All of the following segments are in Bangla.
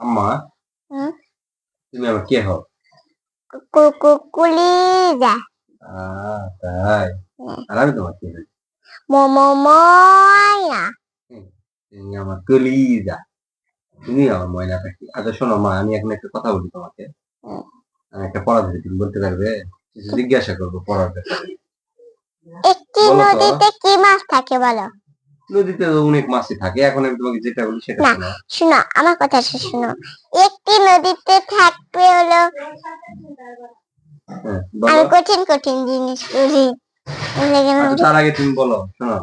আম্মা তুমি আমার কে হও? কুকুলিজা আহ, তাই। আর আমি তোমার কে হই? মোমো তুমি আমার কলিজা। তুমি আমার ময়না পাখি। আচ্ছা শোনো মা আমি এখন একটা কথা বলি তোমাকে। আমি একটা পড়া ধরে তুমি বলতে পারবে? জিজ্ঞাসা করব পড়ার ব্যাপারে। একটি নদীতে কি মাছ থাকে বলো? নদীতে তো অনেক মাছই থাকে এখন আমি তোমাকে যেটা বলি সেটা না। শোনো। আমার কথা শুনো একটি নদীতে থাকবে হলো হ্যাঁ, আমি কঠিন কঠিন জিনিস কেন? আচ্ছা, তার আগে তুমি বলো শোনো।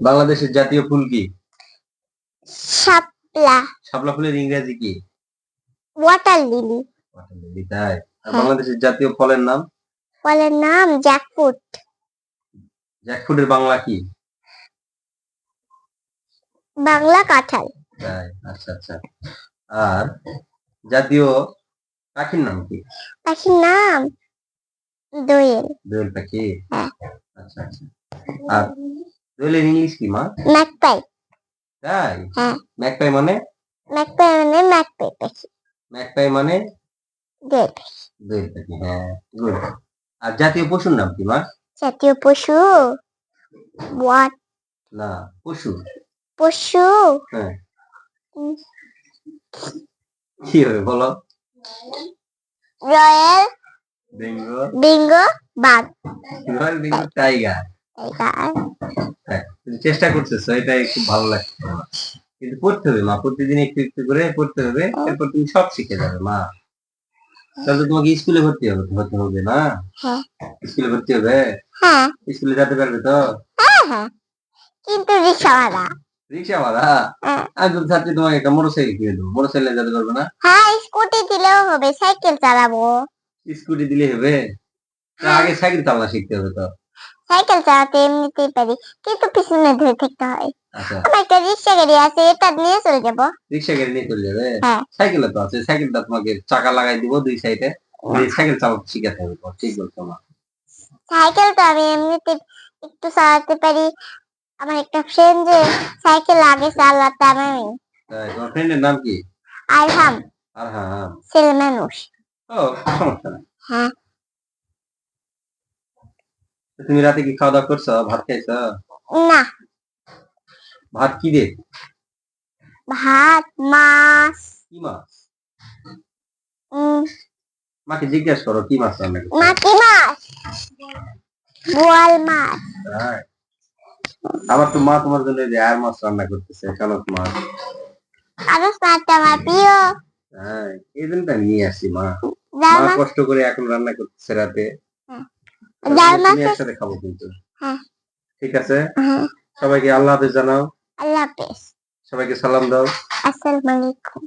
বাংলাদেশের জাতীয় ফুল কি? শাপলা। শাপলা ফুলের ইংরেজি কি? ওয়াটার লিলি লিলি, তাই। হ্যাঁ। বাংলাদেশের জাতীয় ফলের নাম? ফলের নাম জ্যাকফুট জ্যাকফ্রুটের বাংলা কি? বাংলা কাঁঠাল। তাই আচ্ছা আচ্ছা। আর জাতীয় পাখির নাম কি? পাখির নাম দোয়েল। দোয়েল পাখি? হ্যাঁ। আচ্ছা আচ্ছা। আর দোয়েলের ইংলিশ কি মা? ম্যাকপাই। তাই? হ্যাঁ। ম্যাকপাই মানে? ম্যাকপাই মানে ম্যাকপাই পাখি। ম্যাকপাই মানে? দোয়েল দোয়েল পাখি হ্যাঁ গুড আর জাতীয় পশুর নাম কি মা? জাতীয় পশু? ওয়াট না পশু। পশু। হ্যাঁ। কি হবে বলো? রয়্যাল বেঙ্গল। বেঙ্গল বাঘ। Royal Bengal tiger. হ্যাঁ চেষ্টা করতেছো এটাই খুব ভালো লাগছে। কিন্তু পড়তে হবে মা প্রতিদিন একটু একটু করে পড়তে হবে এরপর তুমি সব শিখে যাবে মা। তাহলে তোমাকে স্কুলে ভর্তি হবে হতে হবে না? হ্যাঁ। স্কুলে ভর্তি হবে? স্কুলে যেতে পারবে তো? কিন্তু রিক্সাওয়ালা রিক্সা ভাড়া হ্যাঁ। আমি তোমাকে একটা কিনে দেবো। মোটর সাইকেলে যেতে পারবে না? হ্যাঁ স্কুটি দিলেও হবে সাইকেল চালাবো। স্কুটি দিলে হবে? হ্যাঁ। আগে সাইকেল চালানো শিখতে হবে তো। সাইকেল চালাতে এমনিতেই পারি কিন্তু পিছনে ধরে থাকতে হয়। আচ্ছা। আমার একটা রিক্সা গাড়ি আছে এটা নিয়ে চলে যাব। রিক্সা গাড়ি নিয়ে চলে যাবে? হ্যাঁ। সাইকেলে তো আছে সাইকেলটা তোমাকে চাকা লাগাই দিব দুই সাইডে। সাইকেল চালাতে শিখাতে হবে ঠিক বলছো সাইকেল তো আমি এমনিতে একটু চালাতে পারি আমার একটা ফ্রেন্ড যে সাইকেল আগে চালাতাম আমি তাই, তোমার ফ্রেন্ডের নাম কি? আরহাম। আর হ্যাঁ ছেলে মানুষ। ও সমস্যা নাই। হ্যাঁ। তুমি রাতে কি খাওয়া দাওয়া করছ? ভাত খাইছো? না। ভাত কি দে ভাত মাছ। কি মাছ? মাকে জিজ্ঞেস করো কি মাছ রান্না করছ? মাটি মাছ। বোয়াল মাছ। আবার তো মা তোমার জন্য এই যে আর মাছ রান্না করতেছে কানক মাছ। কারণ মাছটা আমার প্রিয়। হ্যাঁ এই জন্য নিয়ে আসি মা। মা কষ্ট করে এখন রান্না করতেছে রাতে। তুমি মাছ একসাথে খাব কিন্তু। হ্যাঁ। ঠিক আছে? হ্যাঁ, সবাইকে আল্লাহ হাফেজ জানাও। আল্লাহ হাফেজ। সবাইকে সালাম দাও। আসসালামু আলাইকুম।